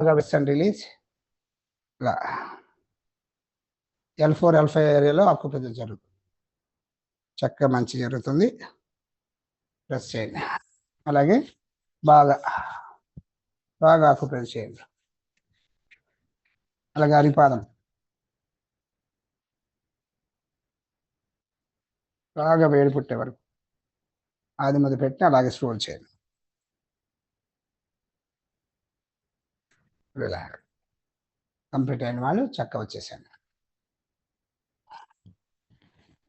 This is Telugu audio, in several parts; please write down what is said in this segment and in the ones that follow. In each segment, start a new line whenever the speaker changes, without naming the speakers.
బాగా రిలీజ్. ఇలా ఎల్ ఫోర్ ఎల్ ఫైవ్ ఏరియాలో ఆక్యుపేషన్ జరుగుతుంది చక్కగా మంచి జరుగుతుంది. ప్రెస్ చేయండి. అలాగే బాగా బాగా ఆక్యుపేషన్ చేయండి. అలాగే అరిపాదం బాగా వేడి పుట్టే వరకు. అది మొదలు పెట్టి అలాగే స్క్రోల్ చేయండి. రిలాక్స్ కంప్లీట్ అయిన వాళ్ళు చక్క వచ్చేసాను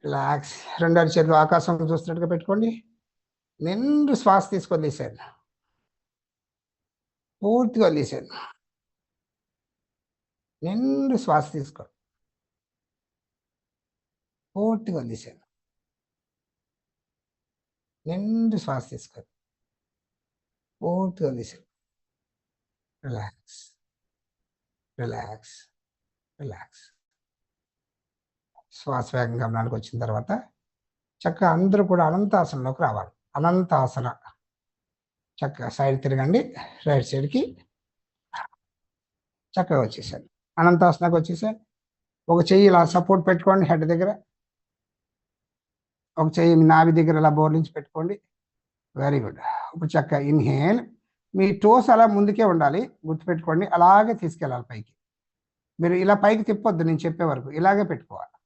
రిలాక్స్ రెండో చేతులు ఆకాశం చూస్తున్నట్టుగా పెట్టుకోండి. నిండు శ్వాస తీసుకొని తీసాను పూర్తిగా తీసాను నిండు శ్వాస తీసుకో. పూర్తిగా తీసాను నిండు శ్వాస తీసుకో. పూర్తిగా తీసాను రిలాక్స్ రిలాక్స్ రిలాక్స్ శ్వాస వేగం గమనానికి వచ్చిన తర్వాత చక్కగా అందరూ కూడా అనంతాసనంలోకి రావాలి. అనంతాసన. చక్కగా సైడ్ తిరగండి. రైట్ సైడ్కి చక్కగా వచ్చేసాను అనంతాసనకు వచ్చేసాను ఒక చెయ్యి ఇలా సపోర్ట్ పెట్టుకోండి హెడ్ దగ్గర. ఒక చెయ్యి నావి నాభి దగ్గర ఇలా బోర్లించి పెట్టుకోండి. వెరీ గుడ్ ఇప్పుడు చక్కగా ఇన్హేల్ మీ టోస్ అలా ముందుకే ఉండాలి గుర్తుపెట్టుకోండి. అలాగే తీసుకెళ్ళాలి పైకి. మీరు ఇలా పైకి తిప్పొద్దు నేను చెప్పే వరకు. ఇలాగే పెట్టుకోవాలి.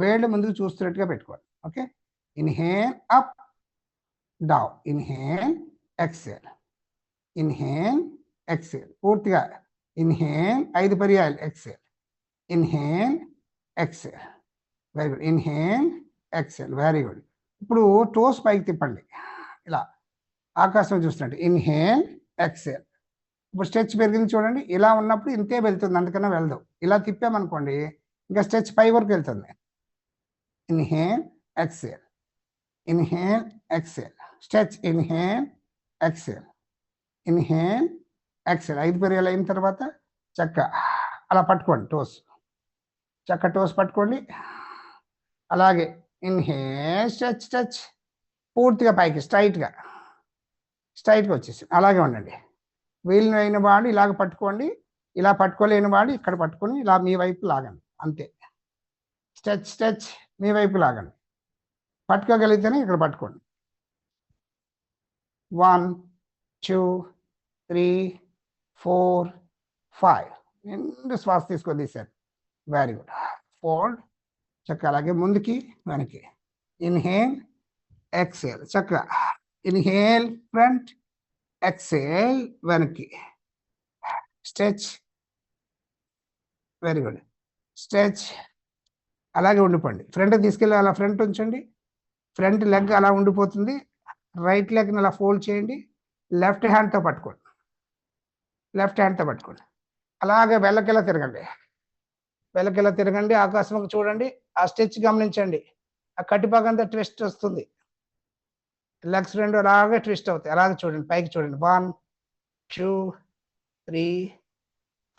వేళ్ళు ముందుకు చూస్తున్నట్టుగా పెట్టుకోవాలి. Okay? Inhale up down. Inhale exhale. Inhale exhale. పూర్తిగా ఇన్హేల్ ఐదు పర్యాయాలు. Exhale. Inhale exhale. Very good. Inhale exhale. Very good. ఇప్పుడు టోస్ పైకి తిప్పండి. ఇలా. ఆకాశం చూస్తున్నట్టు ఇన్హేల్ ఎక్సేల్ ఇప్పుడు స్ట్రెచ్ పెరిగింది చూడండి. ఇలా ఉన్నప్పుడు ఇంతే వెళ్తుంది. అందుకనే వెళ్దాం. ఇలా తిప్పామనుకోండి ఇంకా స్ట్రెచ్ పై వరకు వెళ్తుంది. Inhale exhale inhale exhale stretch inhale exhale inhale exhale ఐదు పెరిగేలు అయిన తర్వాత చక్క. అలా పట్టుకోండి టోస్ చక్క టోస్ పట్టుకోండి. అలాగే. ఇన్హేల్ స్ట్రెచ్ స్ట్రెచ్ పూర్తిగా పైకి స్ట్రైట్గా స్ట్రైట్గా వచ్చేసి అలాగే ఉండండి. వీలు అయిన వాడు ఇలాగ పట్టుకోండి ఇలా పట్టుకోలేని వాడు ఇక్కడ పట్టుకొని ఇలా మీ వైపు లాగండి. అంతే. స్ట్రెచ్ స్ట్రెచ్ మీ వైపు లాగండి. పట్టుకోగలిగితేనే ఇక్కడ పట్టుకోండి. One two three four five. నిండు శ్వాస తీసుకొని తీశారు. వెరీ గుడ్ ఫోల్డ్ చక్కగా అలాగే ముందుకి వెనక్కి. ఇన్హేల్ ఎక్సేల్ చక్కగా ఇన్హేల్ ఫ్రంట్ ఎక్సేల్ వెనక్కి. స్ట్రెచ్ వెరీ గుడ్ స్ట్రెచ్ అలాగే ఉండిపోండి. ఫ్రంట్ తీసుకెళ్ళి అలా ఫ్రంట్ ఉంచండి. ఫ్రంట్ లెగ్ అలా ఉండిపోతుంది. రైట్ లెగ్ని అలా ఫోల్డ్ చేయండి. లెఫ్ట్ హ్యాండ్తో పట్టుకోండి. లెఫ్ట్ హ్యాండ్తో పట్టుకోండి. అలాగే వెళ్ళకెలా తిరగండి. వెళ్ళకెలా తిరగండి. ఆకాశంకి చూడండి. ఆ స్టెచ్ గమనించండి. ఆ కటిపాకంతా ట్విస్ట్ వస్తుంది. లెగ్స్ రెండు అలాగే ట్విస్ట్ అవుతాయి. అలాగే చూడండి పైకి చూడండి. One two three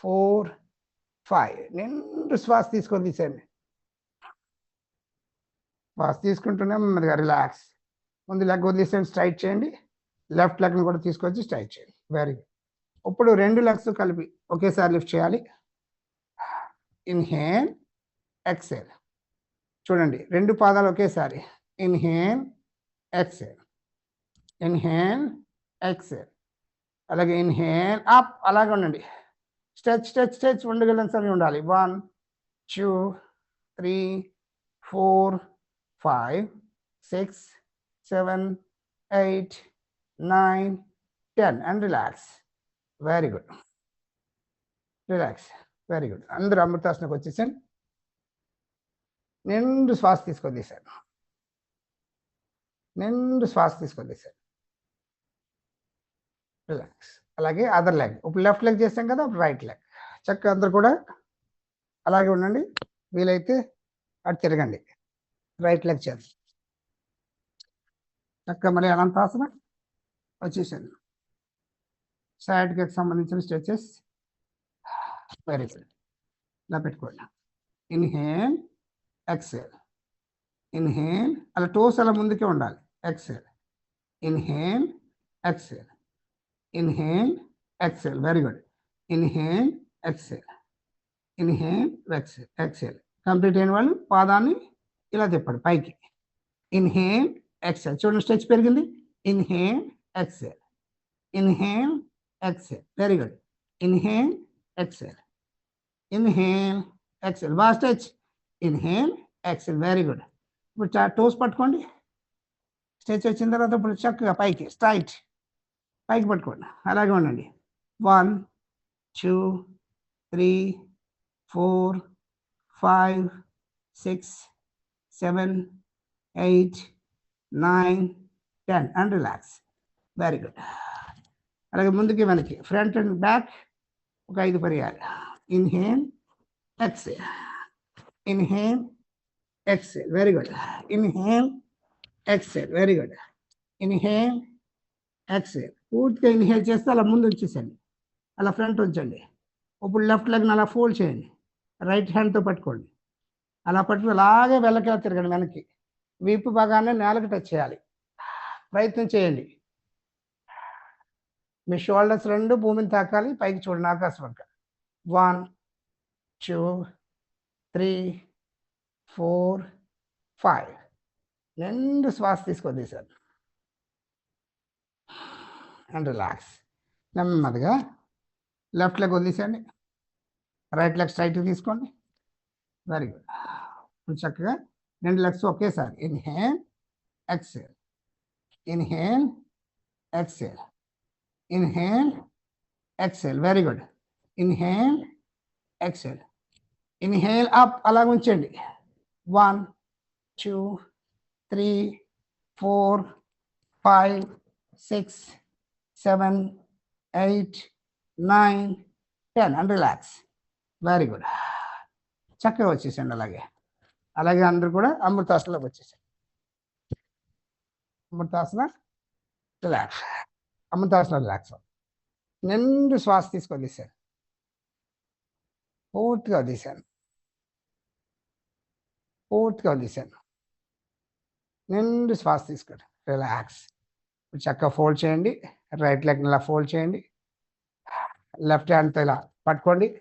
four five. నిండు శ్వాస తీసుకొని తీసేయండి. శ్వాస తీసుకుంటూనే నెమ్మదిగా రిలాక్స్. ముందు లెగ్ వదిలేసేయండి స్ట్రైట్ చేయండి. లెఫ్ట్ లెగ్ని కూడా తీసుకొచ్చి స్ట్రైట్ చేయండి. వెరీ గుడ్ ఇప్పుడు రెండు లెగ్స్ కలిపి ఒకేసారి లిఫ్ట్ చేయాలి. Inhale exhale. చూడండి రెండు పాదాలు ఒకేసారి. Inhale exhale. ఇన్హేల్ ఎక్సేల్ అలాగే ఇన్హేల్ అప్ అలాగే ఉండండి. స్ట్రెచ్ స్ట్రెచ్ స్ట్రెచ్ ఉండగలిగిన సమయం ఉండాలి. One two three four five six seven eight nine ten and relax very good relax very good అందరూ అమృతాసనకు వచ్చేసాను నిండు శ్వాస తీసుకొని తీశాను నిండు శ్వాస తీసుకొని తీశాను రిలాక్స్ అలాగే అదర్ లెగ్ ఇప్పుడు లెఫ్ట్ లెగ్ చేసాం కదా అప్పుడు రైట్ లెగ్ చక్క అందరు కూడా అలాగే ఉండండి. వీలైతే అటు తిరగండి. రైట్ లెగ్ చేద్దాం. చక్క మళ్ళీ అనంతాసన వచ్చేసాను సైడ్కి సంబంధించిన స్ట్రెచెస్ వెరీ గుడ్ ఇలా పెట్టుకోండి. ఇన్హేల్ ఎక్సేల్ ఇన్హేల్ అలా టోస్ అలా ముందుకే ఉండాలి. Exhale inhale exhale inhale exhale very good inhale exhale inhale exhale exhale complete అయిన వాళ్ళు పాదాన్ని ఇలా తిప్పండి పైకి. ఇన్హేల్ ఎక్సెల్ చూడండి స్ట్రెచ్ పెరిగింది. Inhale exhale inhale exhale very good inhale exhale inhale exhale బాగా stretch inhale exhale very good ఇప్పుడు టోస్ పట్టుకోండి. స్ట్రెచ్ వచ్చిన తర్వాత ఇప్పుడు చక్కగా పైకి స్ట్రైట్ పైకి పట్టుకోండి. అలాగే ఉండండి. One two three four five six seven eight nine ten. And relax. Very good. అలాగే ముందుకి వెనక్కి. ఫ్రంట్ అండ్ బ్యాక్ ఒక ఐదు పర్యాలు inhale exhale inhale exhale very good. Inhale exhale very good. Inhale exhale పూర్తిగా ఇన్హేల్ చేస్తే అలా ముందు ఉంచేసండి అలా ఫ్రంట్ ఉంచండి. ఇప్పుడు లెఫ్ట్ లెగ్ని అలా ఫోల్డ్ చేయండి. రైట్ హ్యాండ్తో పట్టుకోండి. అలా పట్టుకుని అలాగే వెళ్ళకలా తిరగండి వెనక్కి. వీపు భాగాన్ని నేలకు టచ్ చేయాలి. ప్రయత్నం చేయండి. మీ షోల్డర్స్ రెండు భూమిని తాకాలి. పైకి చూడండి ఆకాశం వంక one two three four five రెండు శ్వాస తీసుకొని సార్ అండ్ రిలాక్స్ నెమ్మదిగా లెఫ్ట్ లెగ్ వదిలేసేయండి. రైట్ లెగ్ స్ట్రైట్ తీసుకోండి. వెరీ గుడ్ ఇప్పుడు చక్కగా రెండు లెగ్స్ ఒకేసారి. Inhale exhale inhale exhale inhale exhale very good inhale exhale inhale up అలా ఉంచండి. One two three four five six seven eight nine ten and relax very good చక్కగా వచ్చేసండి అలాగే. అలాగే అందరు కూడా అమృతాసనలోకి వచ్చేసారు అమృతాసన రిలాక్స్ అమృతాసన రిలాక్స్ నిండు శ్వాస తీసుకొని తీశాను పూర్తిగా వదిలేశాను పూర్తిగా వదిలేశాను నిండు శ్వాస తీసుకోండి. రిలాక్స్ చక్కగా ఫోల్డ్ చేయండి. రైట్ లెగ్ ఇలా ఫోల్డ్ చేయండి. లెఫ్ట్ హ్యాండ్తో ఇలా పట్టుకోండి.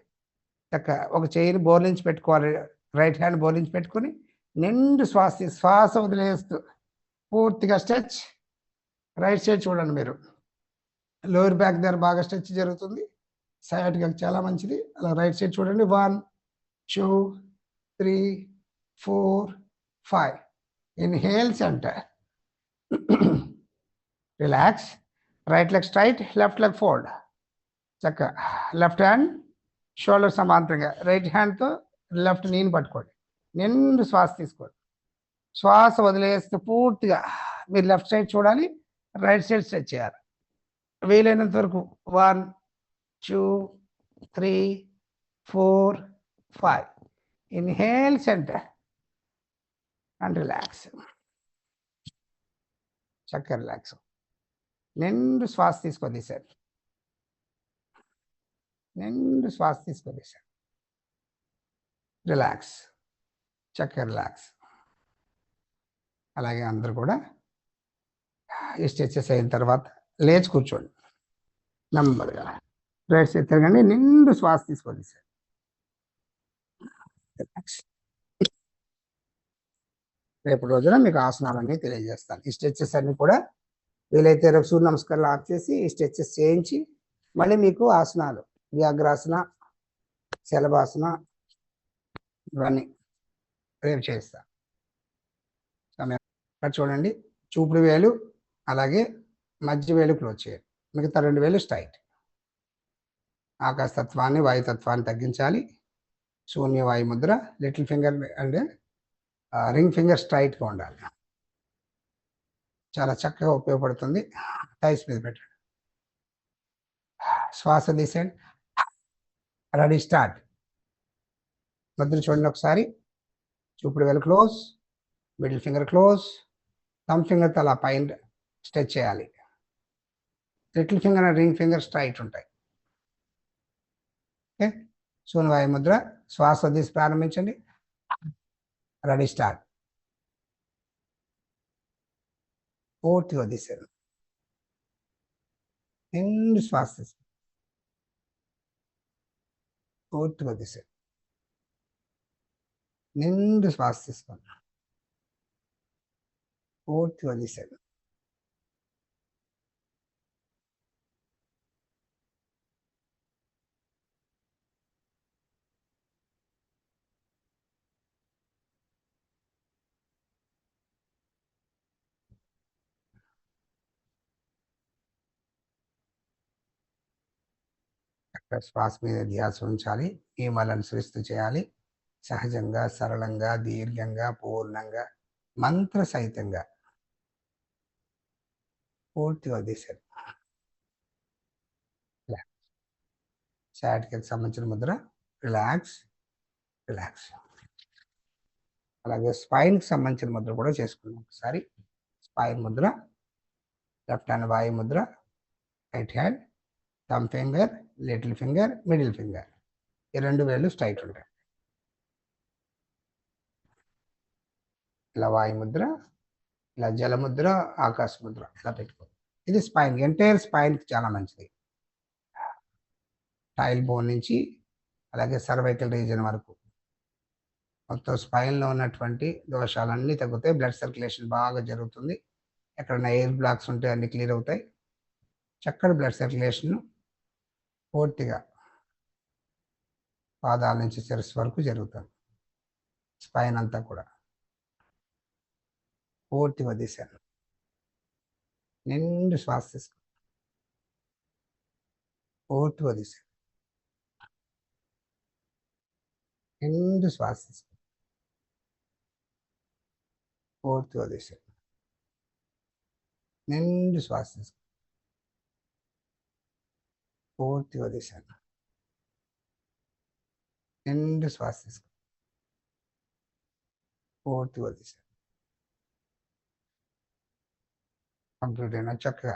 చక్క ఒక చేయిని బోర్లించి పెట్టుకోవాలి. రైట్ హ్యాండ్ బోర్లించి పెట్టుకొని నిండు శ్వాస శ్వాస వదిలేస్తూ పూర్తిగా స్ట్రెచ్. రైట్ సైడ్ చూడండి మీరు. లోయర్ బ్యాక్ దగ్గర బాగా స్ట్రెచ్ జరుగుతుంది. సైడ్గా చాలా మంచిది. అలా రైట్ సైడ్ చూడండి. One two three four five. Inhale centre. Relax right leg straight left leg fold చక్క లెఫ్ట్ హ్యాండ్ షోల్డర్ సమాంతరంగా. రైట్ హ్యాండ్తో లెఫ్ట్ నీని పట్టుకోండి. నిండు శ్వాస తీసుకోండి. శ్వాస వదిలేస్తే పూర్తిగా మీరు లెఫ్ట్ సైడ్ చూడాలి రైట్ సైడ్ స్ట్రెచ్ చేయాలి. వీలైనంత వరకు one two three four five inhale centre and relax చక్కగా రిలాక్స్ నిండు శ్వాస తీసుకొని సార్ నిండు శ్వాస తీసుకొని సార్ రిలాక్స్. చక్కగా రిలాక్స్. అలాగే అందరు కూడా ఈ స్ట్రెచెస్ అయిన తర్వాత లేచి కూర్చోండి. నెమ్మదిగా. రైట్ సైడ్ తిరగండి నిండు శ్వాస తీసుకోండి సార్ రిలాక్స్. రేపు రోజున మీకు ఆసనాలన్నీ తెలియజేస్తాను. ఈ స్ట్రెచెస్ అన్ని కూడా వీలైతే రేపు సూర్య నమస్కారాలు ఆఫ్ చేసి స్ట్రెచెస్ చేయించి మళ్ళీ మీకు ఆసనాలు వ్యాఘ్రాసన శలభాసన ఇవన్నీ రేపు చేస్తా. సమయం చూడండి. చూపుడు వేలు అలాగే మధ్య వేలు క్లోజ్ చేయాలి మిగతా రెండు వేలు స్ట్రైట్. ఆకాశతత్వాన్ని వాయుతత్వాన్ని తగ్గించాలి. శూన్య వాయు ముద్ర లిటిల్ ఫింగర్ అంటే రింగ్ ఫింగర్ స్ట్రైట్గా ఉండాలి. చాలా చక్కగా ఉపయోగపడుతుంది. టైస్ మీద పెట్టండి. శ్వాస తీసేయండి. Ready start. మధ్యలో చూడండి ఒకసారి. చూపుడు వేలు close. Middle finger close. Thumb finger అలా పైన స్ట్రెచ్ చేయాలి. Little finger and ring finger straight ఉంటాయి. ఓకే. శూన్యవాయు ముద్ర. శ్వాస తీసి ప్రారంభించండి. Ready start. పూర్తిగా వదిలేశారు నిండు శ్వాస తీసుకోండి పూర్తిగా వదిలేసాడు నిండు శ్వాస తీసుకోండి శ్వాస మీద ధ్యాస ఉంచాలి. నియమాలను అనుసరిస్తూ చేయాలి. సహజంగా సరళంగా దీర్ఘంగా పూర్ణంగా మంత్ర సహితంగా పూర్తిగా వదిలేశారు చాట్కి సంబంధించిన ముద్ర. రిలాక్స్ రిలాక్స్ అలాగే స్పైన్కి సంబంధించిన ముద్ర కూడా చేసుకున్నాం ఒకసారి. స్పైన్ ముద్ర. లెఫ్ట్ హ్యాండ్ వాయు Mudra. Right hand thumb finger little finger middle finger ఈ రెండు వేళ్ళు స్ట్రైట్ ఉంటాయి. ఇలా వాయుముద్ర ఇలా జలముద్ర ఆకాశ ముద్ర ఇలా పెట్టుకో. ఇది స్పైన్ ఎంటైర్ స్పైన్కి చాలా మంచిది. టైల్ బోన్ నుంచి అలాగే సర్వైకల్ రీజన్ వరకు. మొత్తం స్పైన్లో ఉన్నటువంటి దోషాలన్నీ తగ్గుతాయి. బ్లడ్ సర్క్యులేషన్ బాగా జరుగుతుంది. ఎక్కడైనా ఎయిర్ బ్లాక్స్ ఉంటే అన్ని క్లియర్ అవుతాయి. చక్కటి బ్లడ్ సర్క్యులేషన్ పూర్తిగా పాదాల నుంచి శిరస్సు వరకు జరుగుతుంది. స్పైన్ అంతా కూడా. పూర్తి వదిలేశాను. నిండు శ్వాస తీసుకో పూర్తి వదిలేశాను. నిండు శ్వాస తీసుకో పూర్తి వదిలేశాను. నిండు శ్వాస తీసుకో పూర్తిగా వదిలేశాను నిండు శ్వాస తీసుకో. పూర్తిగా వదిలేశాను కంప్లీట్ అయినా చక్కగా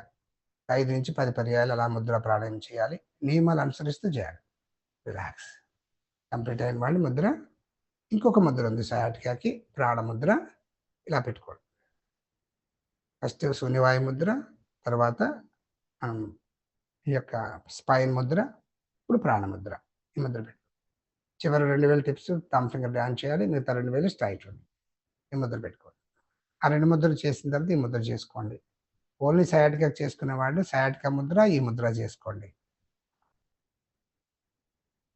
ఐదు నుంచి పది పర్యాలు అలా ముద్ర ప్రాణాయం చేయాలి. నియమాలు అనుసరిస్తూ చేయాలి. రిలాక్స్. కంప్లీట్ అయిన వాళ్ళు ముద్ర ఇంకొక ముద్ర ఉంది సయాటికాకి ప్రాణముద్ర ఇలా పెట్టుకోండి ఫస్ట్ శూన్యవాయు ముద్ర తర్వాత ఈ యొక్క స్పైన్ ముద్ర ఇప్పుడు ప్రాణముద్ర ఈ ముద్ర పెట్టు. చివరి రెండు వేల టిప్స్ థమ్ ఫింగర్ డాన్స్ చేయాలి మిగతా రెండు వేలు స్ట్రైట్ ఉంది ఈ ముద్ర పెట్టుకోండి. ఆ రెండు ముద్రలు చేసిన తర్వాత ఈ ముద్ర చేసుకోండి. ఓన్లీ సయాటికా చేసుకునే వాళ్ళు సయాటికా ముద్ర ఈ ముద్ర చేసుకోండి.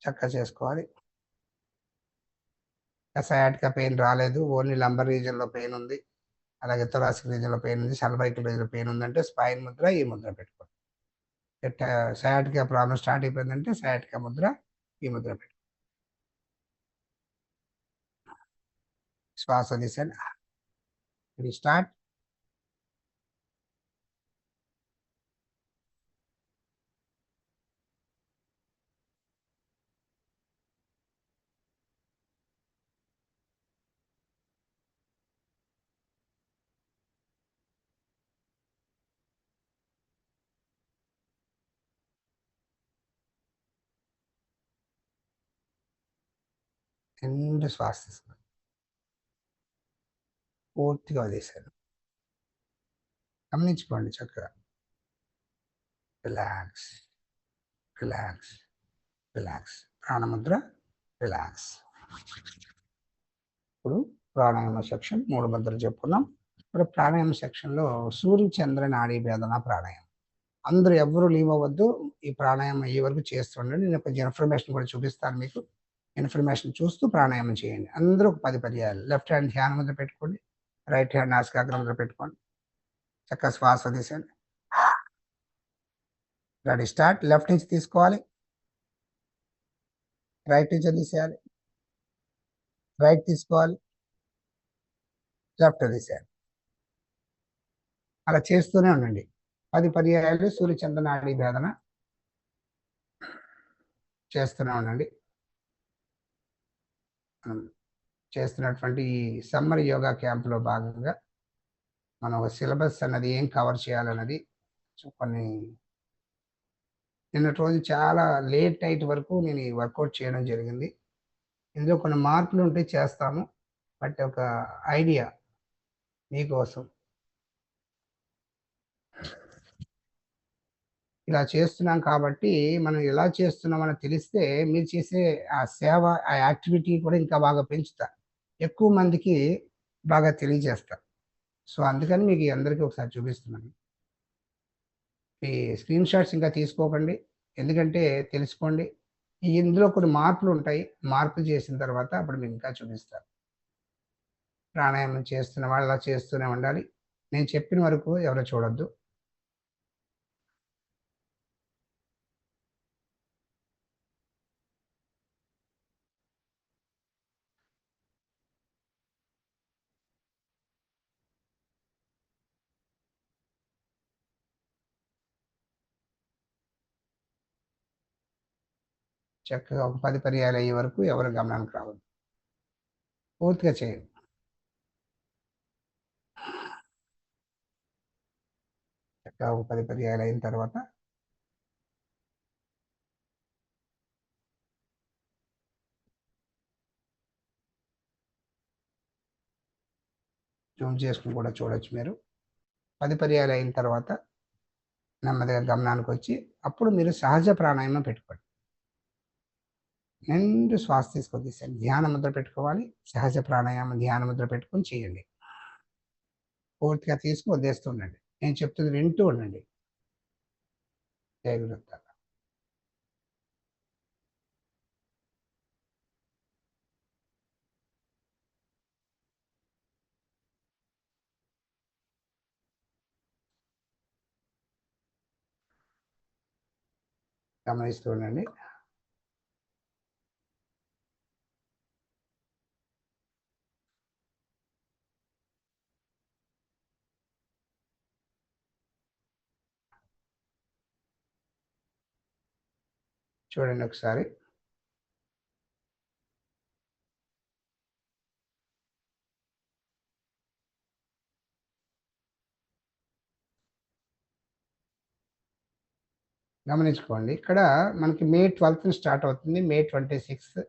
చక్కగా చేసుకోవాలి. సయాటికా పెయిన్ రాలేదు. ఓన్లీ లంబర్ రీజన్లో పెయిన్ ఉంది. అలాగే తొరాసిక్ రీజన్లో పెయిన్ ఉంది. సర్వైకల్ రీజన్లో పెయిన్ ఉందంటే స్పైన్ ముద్ర ఈ ముద్ర పెట్టుకోండి. సయాటికా ప్రాబ్లం స్టార్ట్ అయిపోయిందంటే సయాటికా ముద్ర ఈ ముద్ర పెట్టు. శ్వాస తీసాను స్టార్ట్. రెండు శ్వాస తీసుకున్నాను పూర్తిగా వదిలేశాను. గమనించుకోండి చక్కగా. రిలాక్స్. రిలాక్స్. రిలాక్స్. ప్రాణముద్ర రిలాక్స్. ఇప్పుడు ప్రాణాయామ సెక్షన్ మూడు ముద్రలు చెప్పుకున్నాం. ఇప్పుడు ప్రాణాయామ సెక్షన్లో సూర్య చంద్ర నాడీ వేదన ప్రాణాయామం. అందరూ ఎవరు లీవ్ అవ్వద్దు. ఈ ప్రాణాయామం అయ్యే వరకు చేస్తుండండి. నేను కొంచెం ఇన్ఫర్మేషన్ కూడా చూపిస్తాను మీకు. ఇన్ఫర్మేషన్ చూస్తూ ప్రాణాయామం చేయండి. అందరూ ఒక పది పర్యాలు లెఫ్ట్ హ్యాండ్ ధ్యానం ముద్ర పెట్టుకోండి. రైట్ హ్యాండ్ నాసికాగ్ర ముద్ర పెట్టుకోండి. చక్కగా శ్వాస తీసేయండి. Ready start. లెఫ్ట్ నుంచి తీసుకోవాలి. రైట్ నుంచి తీసేయాలి. రైట్ తీసుకోవాలి. లెఫ్ట్ తీసేయాలి. అలా చేస్తూనే ఉండండి. పది పర్యాయాలు సూర్యచంద్ర నాడీ భేదన చేస్తూనే ఉండండి. చేస్తున్నటువంటి ఈ సమ్మర్ యోగా క్యాంప్లో భాగంగా మనం ఒక సిలబస్ అన్నది ఏం కవర్ చేయాలన్నది కొన్ని నిన్నటి రోజు చాలా లేట్ నైట్ వరకు నేను ఈ వర్కౌట్ చేయడం జరిగింది. ఇందులో కొన్ని మార్పులు ఉంటే చేస్తాము. బట్ ఒక ఐడియా మీకోసం. ఇలా చేస్తున్నాం కాబట్టి మనం ఎలా చేస్తున్నామని తెలిస్తే మీరు చేసే ఆ సేవ ఆ యాక్టివిటీ కూడా ఇంకా బాగా పెంచుతారు ఎక్కువ మందికి బాగా తెలియజేస్తారు సో అందుకని మీకు అందరికీ ఒకసారి చూపిస్తున్నాను. ఈ స్క్రీన్ షాట్స్ ఇంకా తీసుకోకండి. ఎందుకంటే తెలుసుకోండి. ఇందులో కొన్ని మార్పులు ఉంటాయి. మార్పులు చేసిన తర్వాత అప్పుడు మీకు ఇంకా చూపిస్తారు ప్రాణాయామం చేస్తున్న వాళ్ళు అలా చేస్తూనే ఉండాలి. నేను చెప్పిన వరకు ఎవరు చూడొద్దు. చక్కగా ఒక పది పర్యాలు అయ్యే వరకు ఎవరు గమనానికి రావద్దు. పూర్తిగా చేయండి. చక్కగా ఒక పది పర్యాలు అయిన తర్వాత జూమ్ చేసుకుని కూడా చూడొచ్చు మీరు. పది పర్యాలు అయిన తర్వాత నెమ్మదిగా గమనానికి వచ్చి అప్పుడు మీరు సహజ ప్రాణాయామం పెట్టుకోండి. నిండు శ్వాస తీసుకొని ధ్యాన ముద్ర పెట్టుకోవాలి. సహజ ప్రాణాయామం ధ్యాన ముద్ర పెట్టుకొని చేయండి. పూర్తిగా తీసుకుని వదిలేస్తుండండి నేను చెప్తుంది వింటూ ఉండండి. జయ గమనిస్తూ ఉండండి. చూడండి ఒకసారి. గమనించుకోండి. ఇక్కడ మనకి మే ట్వెల్త్ స్టార్ట్ అవుతుంది. May twenty sixth